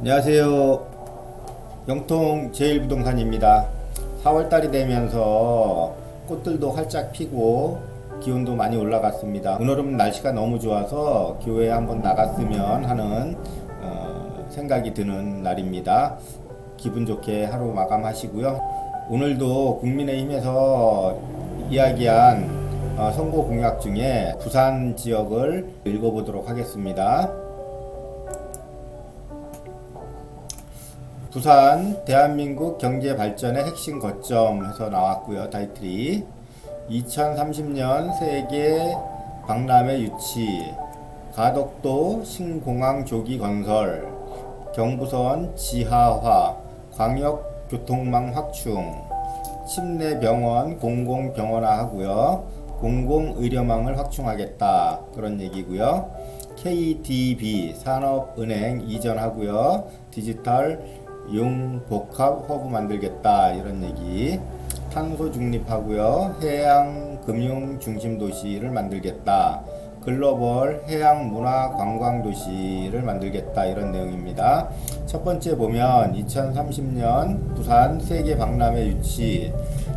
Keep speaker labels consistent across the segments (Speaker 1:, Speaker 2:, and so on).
Speaker 1: 안녕하세요. 영통 제일부동산입니다. 4월달이 되면서 꽃들도 활짝 피고 기온도 많이 올라갔습니다. 오늘은 날씨가 너무 좋아서 교회에 한번 나갔으면 하는 어, 생각이 드는 날입니다. 기분 좋게 하루 마감하시고요. 오늘도 국민의힘에서 이야기한 어, 선거 공약 중에 부산 지역을 읽어보도록 하겠습니다. 부산 대한민국 경제 발전의 핵심 거점 해서 나왔고요. 타이틀이 2030년 세계 박람회 유치 가덕도 신공항 조기 건설 경부선 지하화 광역 교통망 확충 침내 병원 공공병원화 하고요. 공공의료망을 확충하겠다. 그런 얘기고요. KDB 산업은행 이전하고요. 디지털 융복합 허브 만들겠다. 이런 얘기. 탄소 중립하고요. 해양 금융 중심 도시를 만들겠다. 글로벌 해양 문화 관광 도시를 만들겠다 이런 내용입니다. 첫 번째 보면 2030년 부산 세계 박람회 유치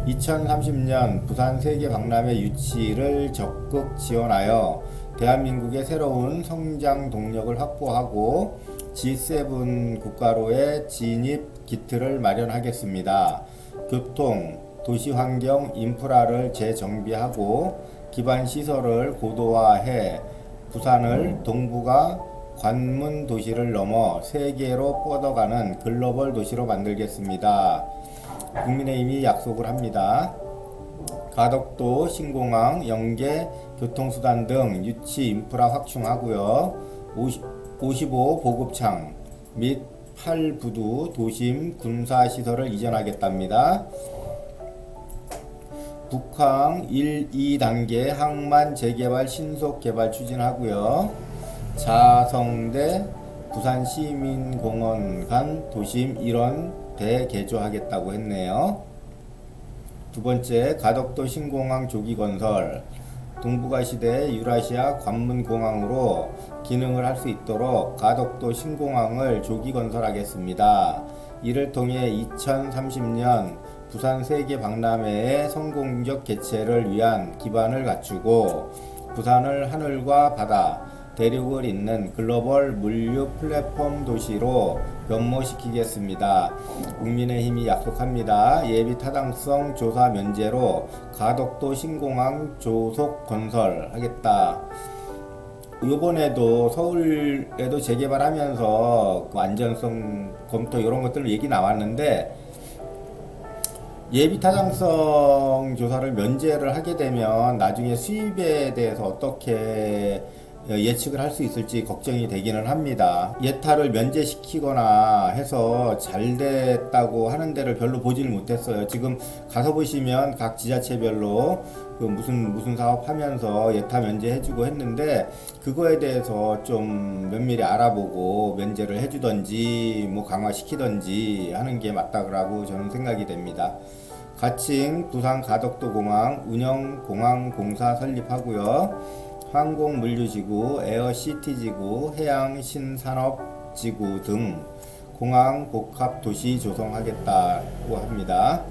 Speaker 1: 2030년 부산 세계 박람회 유치를 적극 지원하여 대한민국의 새로운 성장 동력을 확보하고 G7 국가로의 진입 기틀을 마련하겠습니다. 교통, 도시 환경 인프라를 재정비하고 기반 시설을 고도화해 부산을 동북아 관문 도시를 넘어 세계로 뻗어가는 글로벌 도시로 만들겠습니다. 국민의힘이 약속을 합니다. 가덕도, 신공항, 연계, 교통수단 등 유치 인프라 확충하고요. 55 보급창 및 8부두 도심 군사시설을 이전하겠답니다. 북항 1, 2단계 항만 재개발 신속 개발 추진하고요. 자성대 부산시민공원 간 도심 일원 대개조하겠다고 했네요. 두 번째 가덕도 신공항 조기 건설 동북아 시대 유라시아 관문공항으로 기능을 할 수 있도록 가덕도 신공항을 조기 건설하겠습니다. 이를 통해 2030년 부산 세계 박람회의 성공적 개최를 위한 기반을 갖추고 부산을 하늘과 바다, 대륙을 잇는 글로벌 물류 플랫폼 도시로 변모시키겠습니다. 국민의힘이 약속합니다. 예비 타당성 조사 면제로 가덕도 신공항 조속 건설하겠다. 이번에도 서울에도 재개발하면서 그 안전성 검토 이런 것들 얘기 나왔는데 예비 타당성 조사를 면제를 하게 되면 나중에 수입에 대해서 어떻게 예측을 할 수 있을지 걱정이 되기는 합니다. 예타를 면제시키거나 해서 잘 됐다고 하는 데를 별로 보지를 못했어요. 지금 가서 보시면 각 지자체별로 그 무슨 무슨 사업 하면서 예타 면제해주고 했는데 그거에 대해서 좀 면밀히 알아보고 면제를 해주던지 뭐 강화시키던지 하는 게 맞다고 저는 생각이 됩니다. 가칭 부산 가덕도 공항 운영 공항 공사 설립하고요. 항공물류지구, 에어시티지구, 해양신산업지구 등 공항 복합 도시 조성하겠다고 합니다.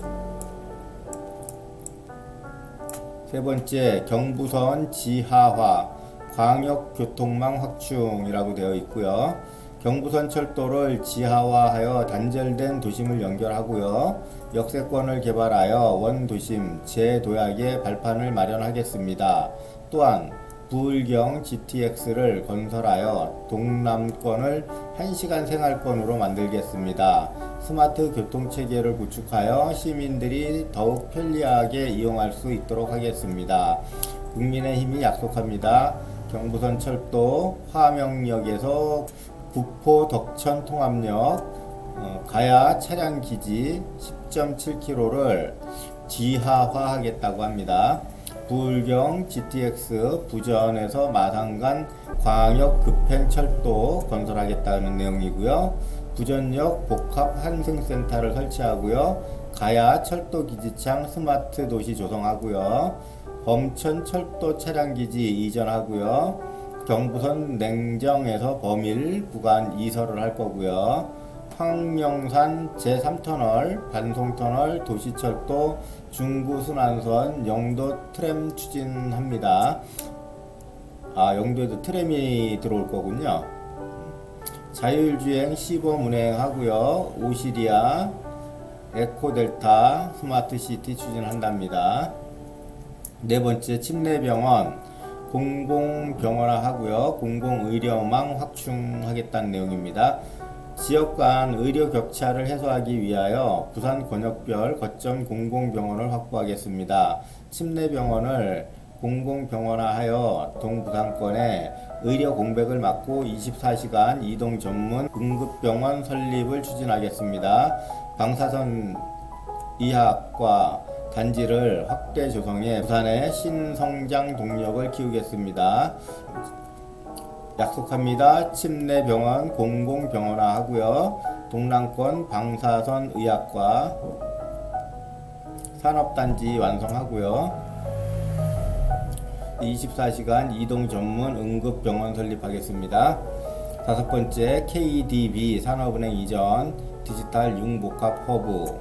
Speaker 1: 세 번째, 경부선 지하화, 광역교통망 확충이라고 되어 있고요. 경부선 철도를 지하화하여 단절된 도심을 연결하고요. 역세권을 개발하여 원도심 재도약의 발판을 마련하겠습니다. 또한 부울경 GTX를 건설하여 동남권을 1시간 생활권으로 만들겠습니다. 스마트 교통체계를 구축하여 시민들이 더욱 편리하게 이용할 수 있도록 하겠습니다. 국민의힘이 약속합니다. 경부선 철도 화명역에서 국포 덕천 통합역 어, 가야 차량 기지 10.7km를 지하화하겠다고 합니다. 부울경 GTX 부전에서 마산간 광역 급행철도 건설하겠다는 내용이고요. 부전역 복합 환승센터를 설치하고요. 가야 철도 기지창 스마트 도시 조성하고요. 범천 철도 차량 기지 이전하고요. 경부선 냉정에서 범일 구간 이설을 할 거고요. 황령산 제3터널, 반송터널, 도시철도, 중구순환선, 영도 트램 추진합니다. 아, 영도에도 트램이 들어올 거군요. 자율주행 시범 운행하고요. 오시리아, 에코델타, 스마트시티 추진한답니다. 네 번째 침례병원 공공병원화 하고요. 공공의료망 확충하겠다는 내용입니다. 지역 간 의료 격차를 해소하기 위하여 부산 권역별 거점 공공병원을 확보하겠습니다. 침례병원을 공공병원화하여 동부산권에 의료 공백을 막고 24시간 이동 전문 응급병원 설립을 추진하겠습니다. 방사선 이학과 단지를 확대 조성해 부산의 신성장 동력을 키우겠습니다. 약속합니다. 침례병원 공공병원화 하고요. 동남권 방사선 의학과 산업단지 완성하고요. 24시간 이동 전문 응급병원 설립하겠습니다. 다섯 번째 KDB 산업은행 이전 디지털 융복합 허브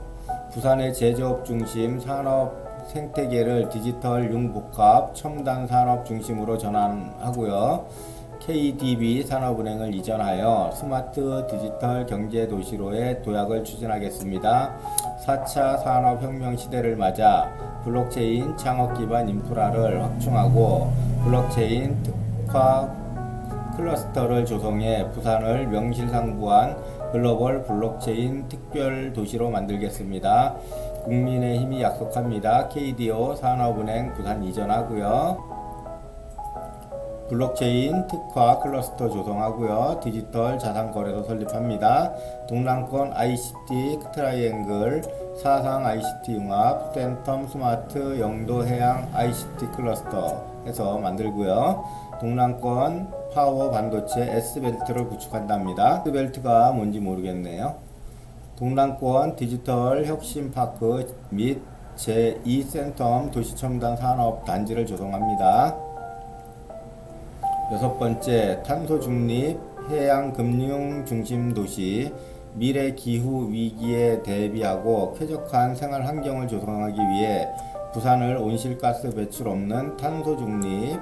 Speaker 1: 부산의 제조업 중심 산업 생태계를 디지털 융복합 첨단 산업 중심으로 전환하고요. KDB 산업은행을 이전하여 스마트 디지털 경제 도시로의 도약을 추진하겠습니다. 4차 산업혁명 시대를 맞아 블록체인 창업 기반 인프라를 확충하고 블록체인 특화 클러스터를 조성해 부산을 명실상부한 글로벌 블록체인 특별 도시로 만들겠습니다. 국민의힘이 약속합니다. KDO 산업은행 부산 이전하고요. 블록체인 특화 클러스터 조성하고요. 디지털 자산 거래소 설립합니다. 동남권 ICT 트라이앵글 사상 ICT 융합 센텀 스마트 영도 해양 ICT 클러스터 해서 만들고요. 동남권 파워 반도체 S벨트를 구축한답니다. S벨트가 뭔지 모르겠네요. 동남권 디지털 혁신 파크 및 제2 센텀 도시 첨단 산업 단지를 조성합니다. 여섯 번째, 탄소 중립 해양 금융 중심 도시 미래 기후 위기에 대비하고 쾌적한 생활 환경을 조성하기 위해 부산을 온실가스 배출 없는 탄소 중립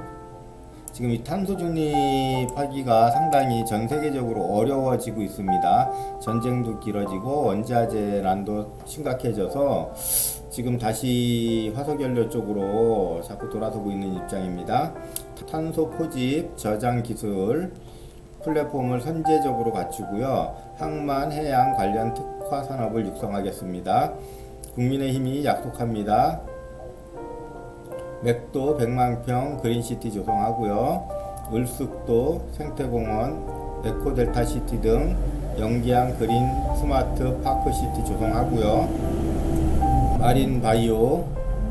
Speaker 1: 지금 이 탄소 중립하기가 상당히 전 세계적으로 어려워지고 있습니다. 전쟁도 길어지고 원자재난도 심각해져서 지금 다시 화석연료 쪽으로 자꾸 돌아서고 있는 입장입니다. 탄소 포집 저장 기술 플랫폼을 선제적으로 갖추고요. 항만 해양 관련 특화 산업을 육성하겠습니다. 국민의힘이 약속합니다. 맥도 100만 평 그린시티 조성하고요. 을숙도 생태공원, 에코델타 시티 등 영기양 그린 스마트 파크 시티 조성하고요. 마린 바이오,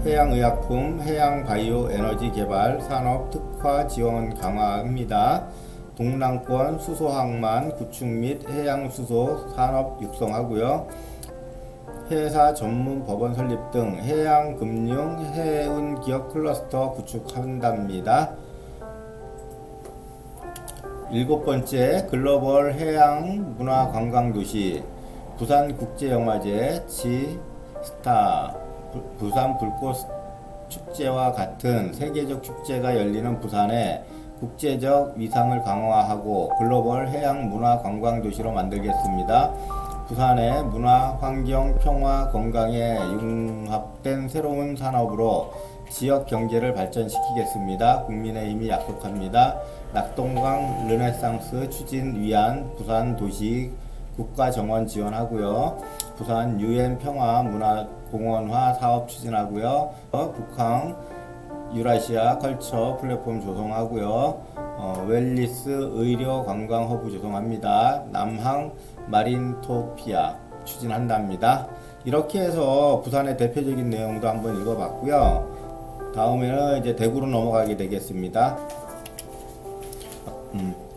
Speaker 1: 해양의약품, 해양 바이오 에너지 개발 산업 특화 지원 강화합니다. 동남권 수소항만 구축 및 해양 수소 산업 육성하고요. 회사 전문 법원 설립 등 해양 금융 해운 기업 클러스터 구축한답니다. 일곱 번째 글로벌 해양 문화 관광 도시 부산 국제 영화제 지 스타 부- 부산 불꽃 축제와 같은 세계적 축제가 열리는 부산에 국제적 위상을 강화하고 글로벌 해양 문화 관광 도시로 만들겠습니다. 부산의 문화, 환경, 평화, 건강에 융합된 새로운 산업으로 지역 경제를 발전시키겠습니다. 국민의힘이 약속합니다. 낙동강 르네상스 추진 위한 부산 도시 국가 정원 지원하고요. 부산 유엔 평화 문화 공원화 사업 추진하고요. 어, 북한 유라시아 컬처 플랫폼 조성하고요. 어, 웰리스 의료 관광 허브 조성합니다. 남항 마린토피아 추진한답니다. 이렇게 해서 부산의 대표적인 내용도 한번 읽어봤고요. 다음에는 이제 대구로 넘어가게 되겠습니다. 음.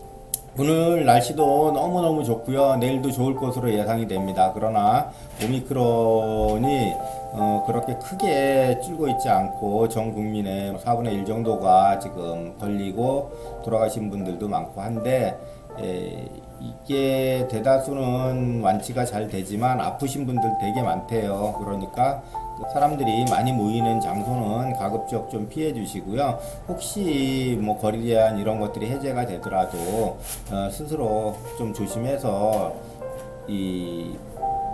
Speaker 1: 오늘 날씨도 너무너무 좋고요. 내일도 좋을 것으로 예상이 됩니다. 그러나 오미크론이 어, 그렇게 크게 줄고 있지 않고 전 국민의 4분의 1 정도가 지금 걸리고 돌아가신 분들도 많고 한데 에, 이게 대다수는 완치가 잘 되지만 아프신 분들 되게 많대요. 그러니까 그 사람들이 많이 모이는 장소는 가급적 좀 피해 주시고요. 혹시 뭐 거리 제한 이런 것들이 해제가 되더라도 어, 스스로 좀 조심해서 이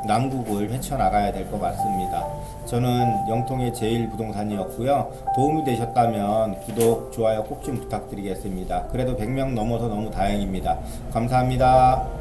Speaker 1: 남국을 헤쳐나가야 될 것 같습니다. 저는 영통의 제일 부동산이었고요. 도움이 되셨다면 구독, 좋아요 꼭 좀 부탁드리겠습니다. 그래도 100명 넘어서 너무 다행입니다. 감사합니다.